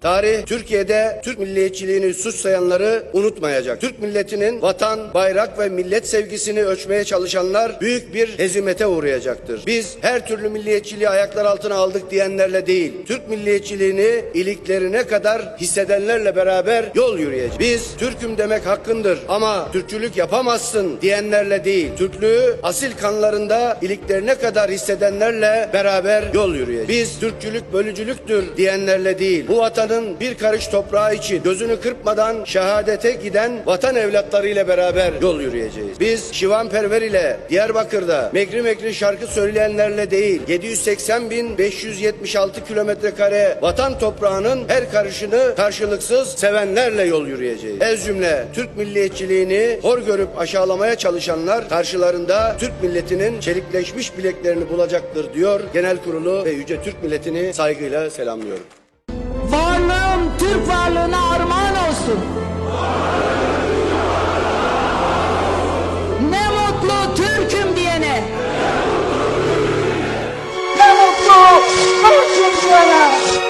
Tarih Türkiye'de Türk milliyetçiliğini suç sayanları unutmayacak. Türk milletinin vatan, bayrak ve millet sevgisini ölçmeye çalışanlar büyük bir hezimete uğrayacaktır. Biz her türlü milliyetçiliği ayaklar altına aldık diyenlerle değil, Türk milliyetçiliğini iliklerine kadar hissedenlerle beraber yol yürüyeceğiz. Biz Türk'üm demek hakkındır ama Türkçülük yapamazsın diyenlerle değil, Türklüğü asil kanlarında iliklerine kadar hissedenlerle beraber yol yürüyeceğiz. Biz Türkçülük bölücülüktür diyenlerle değil, bu vatanın bir karış toprağı için gözünü kırpmadan şehadete giden vatan evlatlarıyla beraber yol yürüyeceğiz. Biz Şivan Perver ile Diyarbakır'da mekri mekri şarkı söyleyenlerle değil, 780 bin 576 kilometre kare vatan toprağının her karışını karşılıksız sevenlerle yol yürüyeceğiz. Ez cümle Türk milliyetçiliğini hor görüp aşağılamaya çalışanlar karşılarında Türk milletinin çelikleşmiş bileklerini bulacaktır diyor. Genel kurulu ve yüce Türk milletini saygıyla selamlıyorum. Türk varlığına armağan olsun. Ne mutlu Türk'üm diyene. Ne mutlu Türk'üm diyene.